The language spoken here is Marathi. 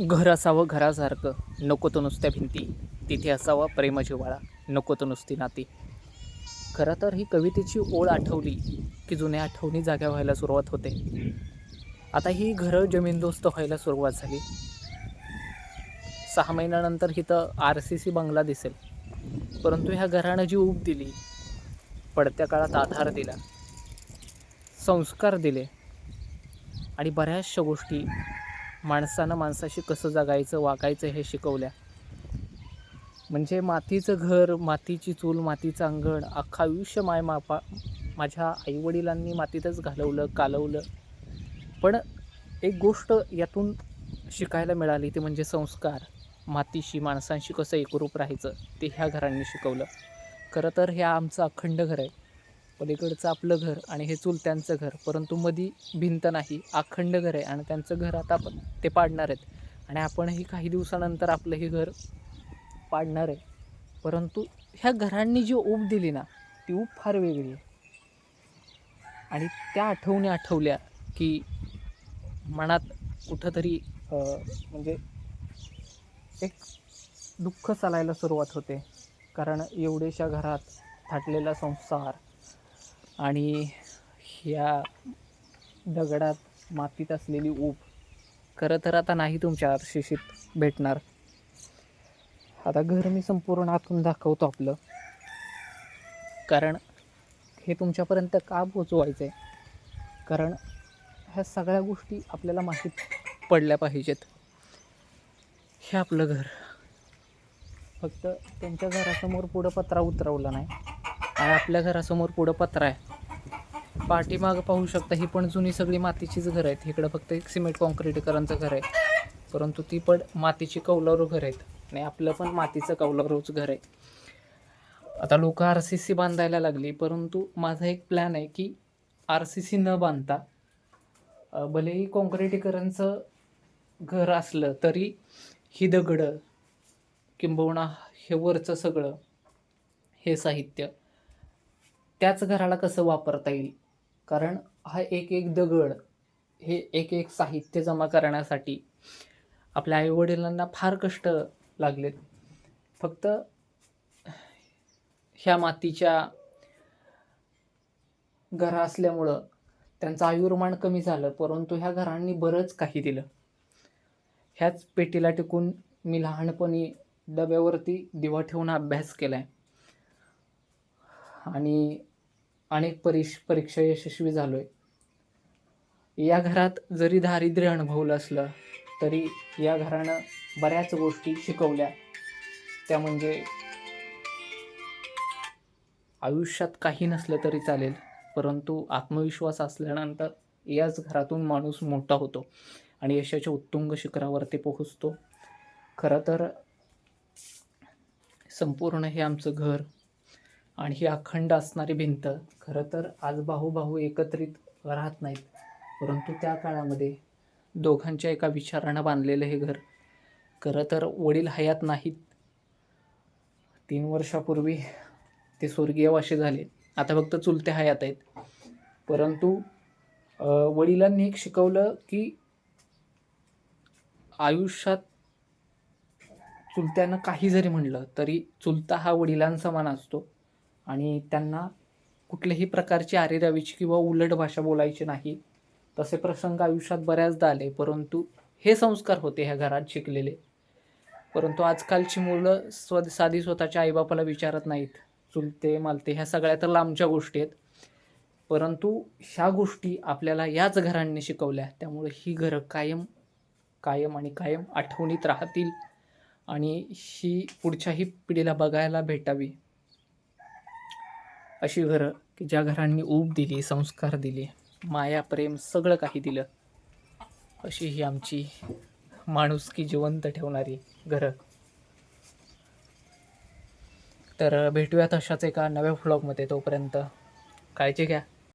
घर असावं घरासारखं. नको तो नुसत्या भिंती. तिथे असावा प्रेमजिवाळा नको तो नुसती नाती. खरं तर ही कवितेची ओळ आठवली की जुन्या आठवणी जाग्या व्हायला सुरुवात होते. आता ही घरं जमीनदोस्त व्हायला सुरुवात झाली. सहा महिन्यानंतर इथं आर सी सी बंगला दिसेल. परंतु ह्या घरानं जी ऊब दिली पडत्या काळात आधार दिला संस्कार दिले आणि बऱ्याचशा गोष्टी माणसानं माणसाशी कसं जगायचं वागायचं हे शिकवल्या. म्हणजे मातीचं घर मातीची चूल मातीचं अंगण अख्खं आयुष्य माय मापा माझ्या आईवडिलांनी मातीतच घालवलं कालवलं. पण एक गोष्ट यातून शिकायला मिळाली ते म्हणजे संस्कार. मातीशी माणसांशी कसं एकरूप राहायचं ते ह्या घरांनी शिकवलं. खरं तर हे आमचं अखंड घर आहे. पलीकडचं आपलं घर आणि हे चुलत्यांचं घर. परंतु मधी भिंत नाही अखंड घर आहे. आणि त्यांचं घर आता आपण ते पाडणार आहेत. आणि आपणही काही दिवसानंतर आपलं हे घर पाडणार आहे. परंतु ह्या घरांनी जी ऊब दिली ना ती ऊब फार वेगळी आहे. आणि त्या आठवणी आठवल्या की मनात कुठंतरी म्हणजे एक दुःख चालायला सुरुवात होते. कारण एवढ्याशा घरात थाटलेला संसार आणि ह्या दगडात मातीत असलेली ऊब खरं तर आता नाही तुमच्या आरशिशीत भेटणार. आता घर मी संपूर्ण आतून दाखवतो आपलं. कारण हे तुमच्यापर्यंत का पोचवायचं आहे कारण ह्या सगळ्या गोष्टी आपल्याला माहीत पडल्या पाहिजेत. हे आपलं घर. फक्त त्यांच्या घरासमोर पुढं पत्रा उतरवला नाही. आणि आपल्या घरासमोर पुढं पत्रा आहे. पाठीमागं पाहू शकता ही पण जुनी सगळी मातीचीच घरं आहेत. इकडं फक्त एक सिमेंट काँक्रीटकरांचं घर आहे. परंतु ती पण मातीची कौलारू घर आहेत. आणि आपलं पण मातीचं कौलारूच घर आहे. आता लोक आर सी सी बांधायला लागली परंतु माझा एक प्लॅन आहे की आर सी सी न बांधता भलेही कॉन्क्रीटीकरांचं घर असलं तरी ही दगडं किंबहुना हे वरचं सगळं हे साहित्य त्याच घराला कसं वापरता येईल? कारण हा एक एक दगड हे एक एक साहित्य जमा करण्यासाठी आपल्या आईवडिलांना फार कष्ट लागलेत. फक्त ह्या मातीच्या घरं असल्यामुळं त्यांचं आयुर्मान कमी झालं परंतु ह्या घरांनी बरंच काही दिलं. ह्याच पेटीला टिकून मी लहानपणी डब्यावरती दिवा ठेवून अभ्यास केला आहे आणि अनेक परीक्ष परीक्षा यशस्वी झालो आहे या घरात जरी दारिद्र्य अनुभवलं असलं तरी या घरानं बऱ्याच गोष्टी शिकवल्या. त्या म्हणजे आयुष्यात काही नसलं तरी चालेल परंतु आत्मविश्वास असल्यानंतर याच घरातून माणूस मोठा होतो आणि यशाच्या उत्तुंग शिखरावरती पोहोचतो. खरं तर संपूर्ण हे आमचं घर आणि ही अखंड असणारी भिंत खरं तर आज भाऊ भाऊ एकत्रित राहत नाहीत. परंतु त्या काळामध्ये दोघांच्या एका विचारानं बांधलेलं हे घर खरं तर वडील हयात नाहीत. तीन वर्षापूर्वी ते स्वर्गीयवाशी झाले. आता फक्त चुलते हयात आहेत. परंतु वडिलांनी एक शिकवलं की आयुष्यात चुलत्यानं काही जरी म्हणलं तरी चुलता हा वडिलांसमान असतो. आणि त्यांना कुठल्याही प्रकारची आरेरावीची किंवा उलट भाषा बोलायची नाही. तसे प्रसंग आयुष्यात बऱ्याचदा आले परंतु हे संस्कार होते ह्या घरात शिकलेले. परंतु आजकालची मुलं स्व साधी स्वतःच्या आईबापाला विचारत नाहीत. चुलते मालते ह्या सगळ्या तर लांबच्या गोष्टी आहेत. परंतु ह्या गोष्टी आपल्याला याच घरांनी शिकवल्या. त्यामुळे ही घरं कायम कायम आणि कायम आठवणीत राहतील आणि ही पुढच्याही पिढीला बघायला भेटावी. अशी घरं की ज्या घरांनी ऊब दिली संस्कार दिले माया प्रेम सगळं काही दिलं अशी ही आमची माणुसकी जिवंत ठेवणारी घरं. तर भेटूयात अशाच एका नव्या व्लॉगमध्ये तोपर्यंत. काळजी घ्या.